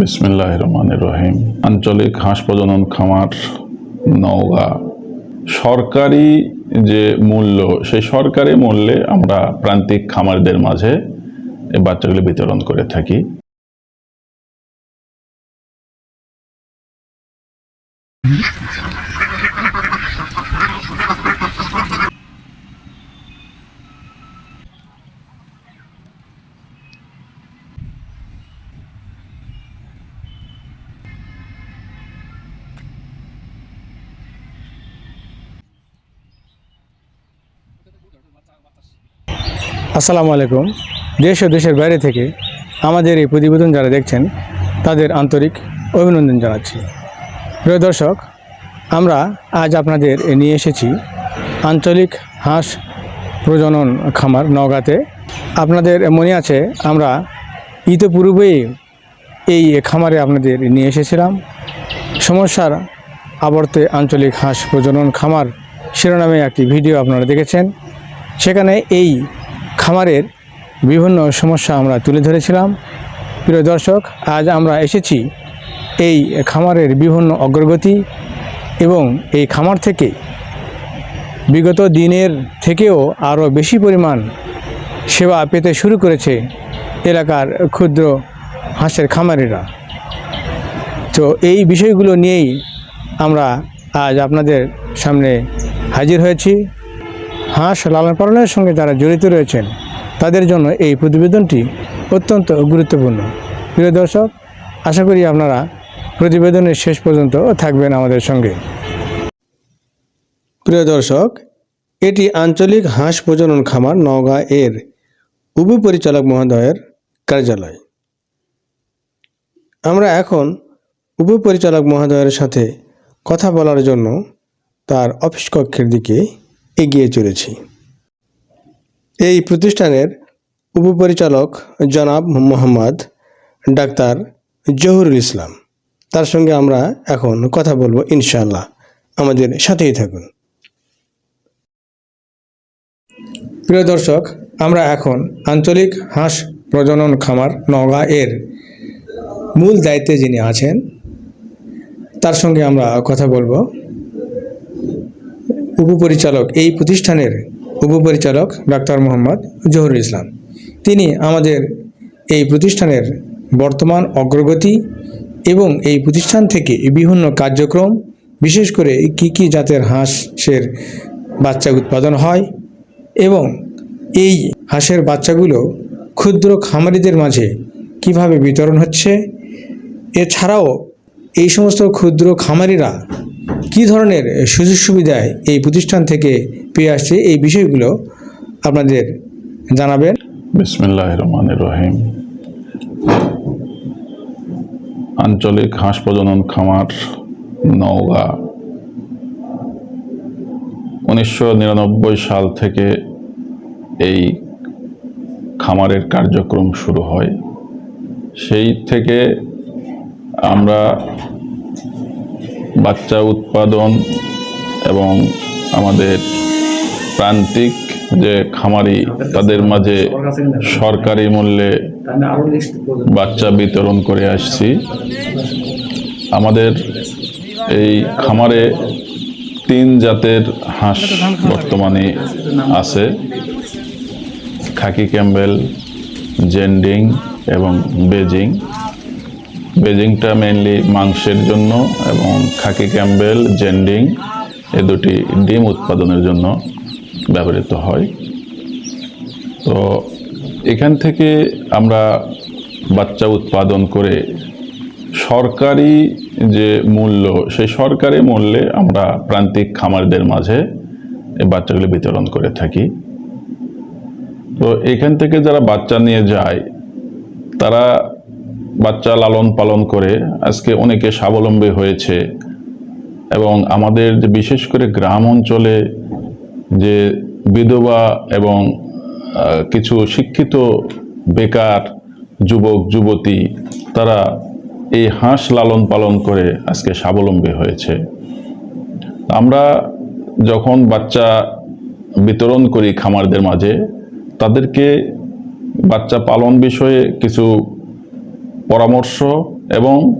বিসমিল্লাহ রহমান রহিম আঞ্চলিক হাঁস প্রজনন খামার নওগাঁ। সরকারি যে মূল্য, সেই সরকারি মূল্যে আমরা প্রান্তিক খামারদের মাঝে এই বাচ্চাগুলি বিতরণ করে থাকি। আসসালামু আলাইকুম। দেশ ও দেশের বাইরে থেকে আমাদের এই প্রতিবেদন যারা দেখছেন, তাদের আন্তরিক অভিনন্দন জানাচ্ছি। প্রিয় দর্শক, আমরা আজ আপনাদের নিয়ে এসেছি আঞ্চলিক হাঁস প্রজনন খামার নওগাঁতে। আপনাদের মনে আছে, আমরা ইতিপূর্বেই এই খামারে আপনাদের নিয়ে এসেছিলাম। সমস্যার আবর্তে আঞ্চলিক হাঁস প্রজনন খামার শিরোনামে একটি ভিডিও আপনারা দেখেছেন। সেখানে এই খামারের বিভিন্ন সমস্যা আমরা তুলে ধরেছিলাম। প্রিয় দর্শক, আজ আমরা এসেছি এই খামারের বিভিন্ন অগ্রগতি এবং এই খামার থেকে বিগত দিনের থেকেও আরও বেশি পরিমাণ সেবা পেতে শুরু করেছে এলাকার ক্ষুদ্র হাঁসের খামারিরা। তো এই বিষয়গুলো নিয়েই আমরা আজ আপনাদের সামনে হাজির হয়েছি। হাঁস লালন পালনের সঙ্গে যারা জড়িত রয়েছেন, তাদের জন্য এই প্রতিবেদনটি অত্যন্ত গুরুত্বপূর্ণ। প্রিয় দর্শক, আশা করি আপনারা প্রতিবেদনের শেষ পর্যন্ত থাকবেন আমাদের সঙ্গে। প্রিয় দর্শক, এটি আঞ্চলিক হাঁস প্রজনন খামার নওগাঁ এর উপপরিচালক মহোদয়ের কার্যালয়। আমরা এখন উপপরিচালক মহোদয়ের সাথে কথা বলার জন্য তার অফিস কক্ষের দিকে এগিয়ে চলেছি। এই প্রতিষ্ঠানের উপপরিচালক জনাব মোহাম্মদ ডাক্তার জহুরুল ইসলাম। তার সঙ্গে আমরা এখন কথা বলব ইনশাআল্লাহ। আমাদের সাথেই থাকুন। প্রিয় দর্শক, আমরা এখন আঞ্চলিক হাঁস প্রজনন খামার নওগাঁ এর মূল দায়িত্বে যিনি আছেন, তার সঙ্গে আমরা কথা বলব উপপরিচালক, এই প্রতিষ্ঠানের উপপরিচালক ডাক্তার মোহাম্মদ জহুরুল ইসলাম। তিনি আমাদের এই প্রতিষ্ঠানের বর্তমান অগ্রগতি এবং এই প্রতিষ্ঠান থেকে বিভিন্ন কার্যক্রম, বিশেষ করে কি কি জাতের হাঁসের বাচ্চা উৎপাদন হয় এবং এই হাঁসের বাচ্চাগুলো ক্ষুদ্র খামারিদের মাঝে কীভাবে বিতরণ হচ্ছে, এছাড়াও এই সমস্ত ক্ষুদ্র খামারিরা কী ধরনের সুযোগ সুবিধায় এই প্রতিষ্ঠান থেকে পেয়ে আসছে এই বিষয়গুলো আপনাদের জানাবেন? বিসমিল্লাহ রহমান রহিম আঞ্চলিক হাঁস প্রজনন খামার, নওগাঁ। উনিশশো নিরানব্বই সাল থেকে এই খামারের কার্যক্রম শুরু হয়। সেই থেকে আমরা বাচ্চা উৎপাদন এবং আমাদের প্রান্তিক যে খামারি, তাদের মাঝে সরকারি মূল্যে বাচ্চা বিতরণ করে আসছি। আমাদের এই খামারে তিন জাতের হাঁস বর্তমানে আছে। খাকি ক্যাম্বেল, জেন্ডিং এবং বেজিং। বেজিংটা মেনলি মাংসের জন্য এবং খাকি ক্যাম্বেল, জেন্ডিং এ দুটি ডিম উৎপাদনের জন্য ব্যবহৃত হয়। তো এখান থেকে আমরা বাচ্চা উৎপাদন করে সরকারি যে মূল্য, সেই সরকারি মূল্যে আমরা প্রান্তিক খামারদের মাঝে এই বাচ্চাগুলি বিতরণ করে থাকি। তো এখান থেকে যারা বাচ্চা নিয়ে যায়, তারা বাচ্চা লালন পালন করে আজকে অনেকে স্বাবলম্বী হয়েছে এবং আমাদের যে বিশেষ করে গ্রাম অঞ্চলে যে বিধবা এবং কিছু শিক্ষিত বেকার যুবক, যুবতী, তারা এই হাঁস লালন পালন করে আজকে স্বাবলম্বী হয়েছে। আমরা যখন বাচ্চা বিতরণ করি খামারদের মাঝে, তাদেরকে বাচ্চা পালন বিষয়ে কিছু পরামর্শ এবং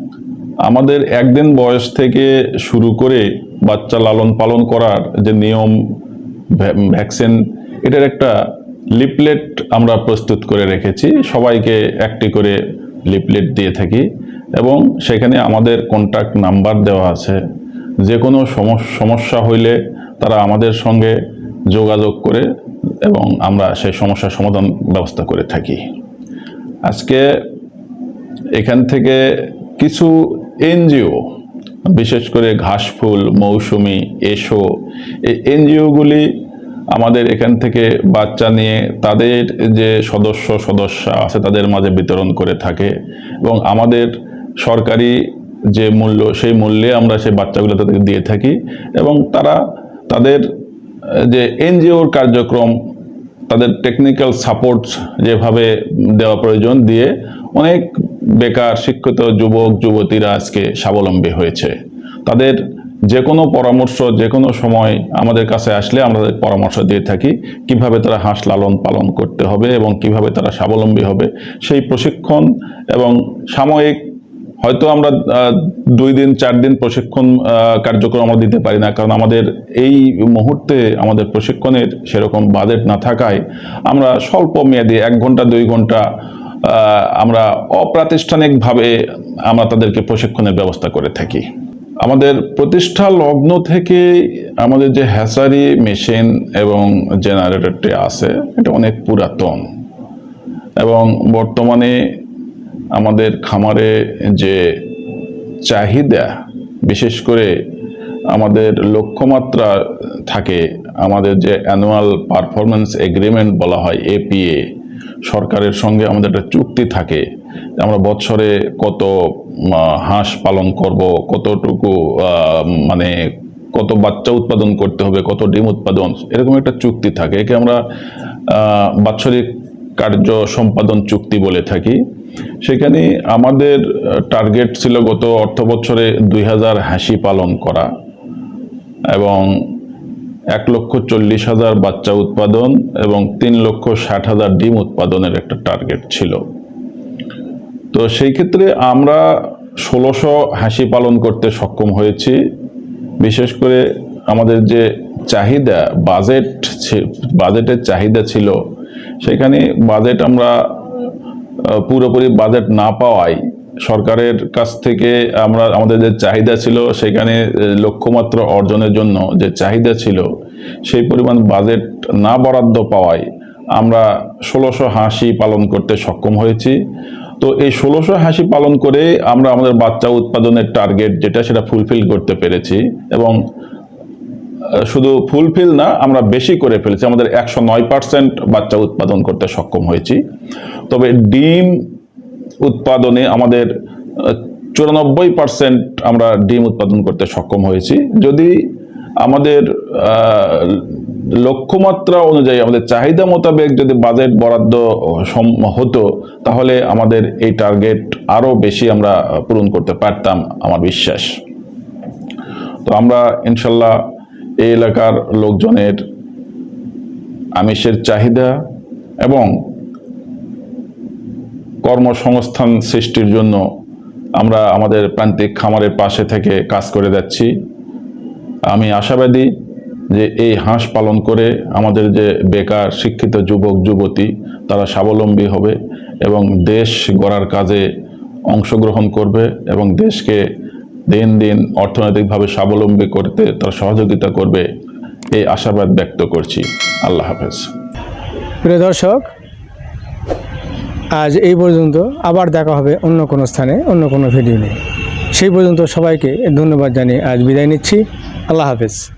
আমাদের একদিন বয়স থেকে শুরু করে বাচ্চা লালন পালন করার যে নিয়ম ভ্যাকসিন, এটার একটা লিপলেট আমরা প্রস্তুত করে রেখেছি। সবাইকে একটি করে লিপলেট দিয়ে থাকি এবং সেখানে আমাদের কন্ট্যাক্ট নাম্বার দেওয়া আছে। যে কোনো সমস- সমস্যা হইলে তারা আমাদের সঙ্গে যোগাযোগ করে এবং আমরা সেই সমস্যার সমাধান ব্যবস্থা করে থাকি। আজকে এখান থেকে কিছু এনজিও, বিশেষ করে ঘাসফুল, মৌসুমি, এসো, এই এনজিওগুলি আমাদের এখান থেকে বাচ্চা নিয়ে তাদের যে সদস্য, সদস্যা আছে তাদের মাঝে বিতরণ করে থাকে এবং আমাদের সরকারি যে মূল্য, সেই মূল্যে আমরা সেই বাচ্চাগুলো তাদেরকে দিয়ে থাকি এবং তারা তাদের যে এনজিওর কার্যক্রম, তাদের টেকনিক্যাল সাপোর্ট যেভাবে দেওয়া প্রয়োজন দিয়ে অনেক বেকার, শিক্ষিত যুবক, যুবতীরা আজকে স্বাবলম্বী হয়েছে। তাদের যে কোনো পরামর্শ যে কোনো সময় আমাদের কাছে আসলে আমরা পরামর্শ দিয়ে থাকি, কীভাবে তারা হাঁস লালন পালন করতে হবে এবং কীভাবে তারা স্বাবলম্বী হবে, সেই প্রশিক্ষণ এবং সাময়িক হয়তো আমরা দুই দিন, চার দিন প্রশিক্ষণ কার্যক্রম আমরা দিতে পারি না, কারণ আমাদের এই মুহূর্তে আমাদের প্রশিক্ষণের সেরকম বাজেট না থাকায় আমরা স্বল্প মেয়াদি এক ঘণ্টা, দুই ঘণ্টা আমরা অপ্রাতিষ্ঠানিকভাবে আমরা তাদেরকে প্রশিক্ষণের ব্যবস্থা করে থাকি। আমাদের প্রতিষ্ঠা লগ্ন থেকে আমাদের যে হ্যাসারি মেশিন এবং জেনারেটরটি আছে, এটা অনেক পুরাতন। এবং বর্তমানে আমাদের খামারে যে চাহিদা, বিশেষ করে আমাদের লক্ষ্যমাত্রা থাকে, আমাদের যে অ্যানুয়াল পারফরমেন্স এগ্রিমেন্ট বলা হয় এপিএ সরকারের সঙ্গে আমাদের একটা চুক্তি থাকে আমরা বছরে কত হাঁস পালন করব, কতটুকু মানে কত বাচ্চা উৎপাদন করতে হবে, কত ডিম উৎপাদন, এরকম একটা চুক্তি থাকে। একে আমরা বাৎসরিক কার্য সম্পাদন চুক্তি বলে থাকি। সেখানে আমাদের টার্গেট ছিল গত অর্থ বছরে দুই হাজার হাসি পালন করা এবং এক লক্ষ চল্লিশ হাজার বাচ্চা উৎপাদন এবং তিন লক্ষ ষাট হাজার ডিম উৎপাদনের একটা টার্গেট ছিল। তো সেই ক্ষেত্রে আমরা ষোলোশো হাসি পালন করতে সক্ষম হয়েছি। বিশেষ করে আমাদের যে চাহিদা, বাজেট বাজেটের চাহিদা ছিল, সেখানে বাজেট আমরা পুরোপুরি বাজেট না পাওয়ায় সরকারের কাছ থেকে আমরা, আমাদের যে চাহিদা ছিল সেখানে লক্ষ্যমাত্রা অর্জনের জন্য যে চাহিদা ছিল, সেই পরিমাণ বাজেট না বরাদ্দ পাওয়ায় আমরা ষোলোশো হাসি পালন করতে সক্ষম হয়েছি। তো এই ষোলোশো হাসি পালন করে আমরা আমাদের বাচ্চা উৎপাদনের টার্গেট যেটা, সেটা ফুলফিল করতে পেরেছি এবং শুধু ফুলফিল না, আমরা বেশি করে ফেলেছি। আমাদের একশো নয় পার্সেন্ট বাচ্চা উৎপাদন করতে সক্ষম হয়েছি। তবে ডিম উৎপাদনে আমাদের চুরানব্বই পার্সেন্ট আমরা ডিম উৎপাদন করতে সক্ষম হয়েছি। যদি আমাদের লক্ষ্যমাত্রা অনুযায়ী আমাদের চাহিদা মোতাবেক যদি বাজেট বরাদ্দ হতো, তাহলে আমাদের এই টার্গেট আরও বেশি আমরা পূরণ করতে পারতাম আমার বিশ্বাস। তো আমরা ইনশাল্লাহ এই এলাকার লোকজনের আমিষের চাহিদা এবং কর্মসংস্থান সৃষ্টির জন্য আমরা আমাদের প্রান্তিক খামারের পাশে থেকে কাজ করে যাচ্ছি। আমি আশাবাদী যে এই হাঁস পালন করে আমাদের যে বেকার, শিক্ষিত যুবক, যুবতী, তারা স্বাবলম্বী হবে এবং দেশ গড়ার কাজে অংশগ্রহণ করবে এবং দেশকে দিন দিন অর্থনৈতিকভাবে স্বাবলম্বী করতে তারা সহযোগিতা করবে, এই আশাবাদ ব্যক্ত করছি। আল্লাহ হাফেজ। প্রিয় দর্শক আজ এই পর্যন্ত আবার দেখা হবে অন্য কোনো স্থানে, অন্য কোনো ভিডিও নিয়ে। সেই পর্যন্ত সবাইকে ধন্যবাদ জানিয়ে আজ বিদায় নিচ্ছি। আল্লাহ হাফেজ।